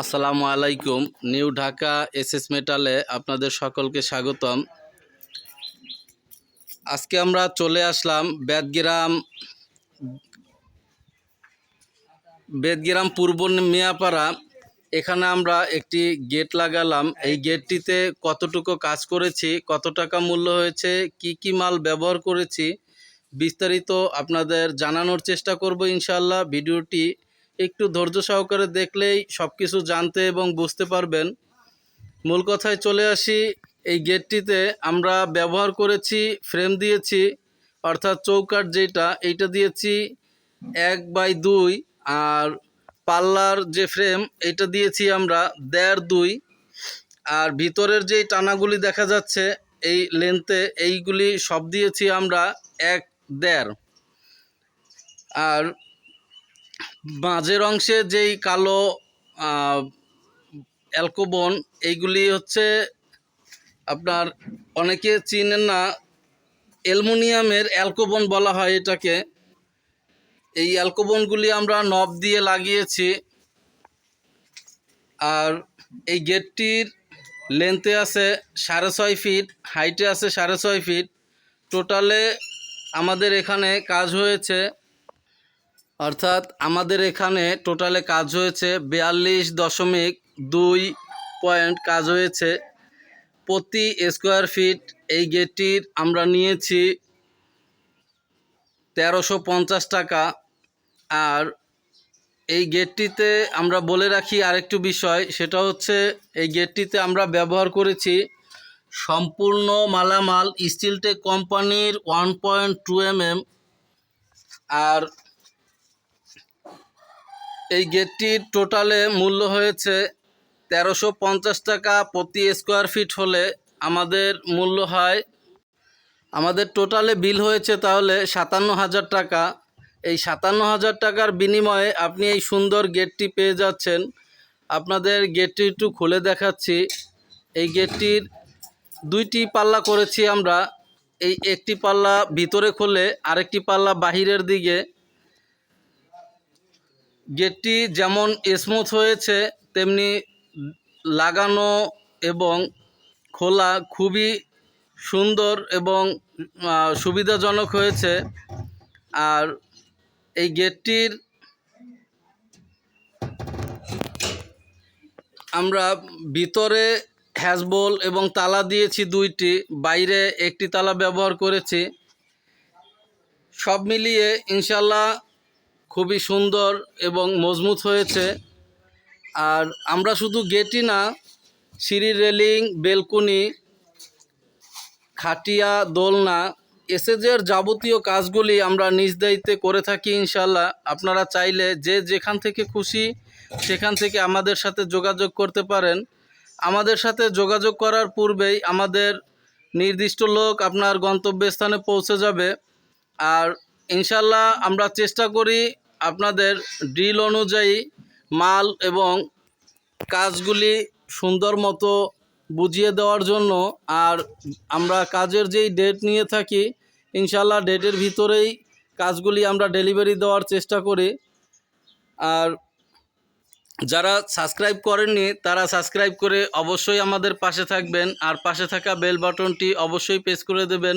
আসসালামু আলাইকুম, new Dhaka SS মেটালে আপনাদের সকলকে স্বাগতম। আজকে আমরা চলে আসলাম বেদগ্রাম বেদগ্রাম পূর্ব মিয়াপাড়া। এখানে আমরা একটি গেট লাগালাম। এই গেটটিতে কতটুকু কাজ করেছি, কত টাকা মূল্য হয়েছে, কি কি মাল ব্যবহার করেছি, বিস্তারিত আপনাদের জানানোর চেষ্টা করব ইনশাল্লাহ ভিডিওটি একটু ধৈর্য সহকারে দেখলেই সব কিছু জানতে এবং বুঝতে পারবেন। মূল কথায় চলে আসি, এই গেটটিতে আমরা ব্যবহার করেছি, ফ্রেম দিয়েছি, অর্থাৎ চৌকাট যেটা, এইটা দিয়েছি এক বাই দুই, আর পাল্লার যে ফ্রেম এটা দিয়েছি আমরা দেড় দুই। আর ভিতরের যেই টানাগুলি দেখা যাচ্ছে, এই লেন্থে এইগুলি সব দিয়েছি আমরা এক দেড়। আর মাঝের অংশে যেই কালো অ্যালকোবন এইগুলি হচ্ছে আপনার অনেকে চিনেন না, অ্যালুমিনিয়ামের অ্যালকোবন বলা হয় এটাকে। এই অ্যালকোবনগুলি আমরা নব দিয়ে লাগিয়েছি। আর এই গেটটির লেন্থে আছে সাড়ে ছয় ফিট, হাইটে আছে সাড়ে ছয় ফিট। টোটালে আমাদের এখানে কাজ হয়েছে অর্থাৎ আমাদের এখানে টোটালে কাজ হয়েছে বিয়াল্লিশ দশমিক দুই পয়েন্ট কাজ হয়েছে। প্রতি স্কোয়ার ফিট এই গেটটির আমরা নিয়েছি তেরোশো পঞ্চাশ টাকা। আর এই গেটটিতে আমরা বলে রাখি আরেকটু বিষয়, সেটা হচ্ছে এই গেটটিতে আমরা ব্যবহার করেছি সম্পূর্ণ মালামাল স্টিলটেক কোম্পানির one point two M M. আর এই গেটটির টোটালে মূল্য হয়েছে তেরোশো পঞ্চাশ টাকা প্রতি স্কোয়ার ফিট হলে আমাদের মূল্য হয়, আমাদের টোটালে বিল হয়েছে তাহলে সাতান্ন হাজার টাকা। এই সাতান্ন হাজার টাকার বিনিময়ে আপনি এই সুন্দর গেটটি পেয়ে যাচ্ছেন। আপনাদের গেটটি একটু খুলে দেখাচ্ছি। এই গেটটির দুইটি পাল্লা করেছি আমরা। এই একটি পাল্লা ভিতরে খুলে আরেকটি পাল্লা বাহিরের দিকে। গেটটি যেমন স্মুথ হয়েছে, তেমনি লাগানো এবং খোলা খুবই সুন্দর এবং সুবিধাজনক হয়েছে। আর এই গেটটির আমরা ভিতরে হ্যাজবোল এবং তালা দিয়েছি দুইটি, বাইরে একটি তালা ব্যবহার করেছি। সব মিলিয়ে ইনশাল্লাহ খুবই সুন্দর এবং মজবুত হয়েছে। আর আমরা শুধু গেটই না সিঁড়ি রেলিং, বেলকুনি, খাটিয়া, দোলনা এসএজের যাবতীয় কাজগুলি আমরা নিজ দায়িত্বে করে থাকি ইনশাল্লাহ আপনারা চাইলে যে যেখান থেকে খুশি সেখান থেকে আমাদের সাথে যোগাযোগ করতে পারেন। আমাদের সাথে যোগাযোগ করার পূর্বেই আমাদের নির্দিষ্ট লোক আপনার গন্তব্যস্থানে পৌঁছে যাবে। আর ইনশাল্লাহ আমরা চেষ্টা করি আপনাদের ড্রিল অনুযায়ী মাল এবং কাজগুলি সুন্দর মতো বুঝিয়ে দেওয়ার জন্য আর আমরা কাজের যেই ডেট নিয়ে থাকি ইনশাল্লাহ ডেটের ভিতরেই কাজগুলি আমরা ডেলিভারি দেওয়ার চেষ্টা করি। আর যারা সাবস্ক্রাইব করেননি, তারা সাবস্ক্রাইব করে অবশ্যই আমাদের পাশে থাকবেন আর পাশে থাকা বেল বাটনটি অবশ্যই প্রেস করে দেবেন।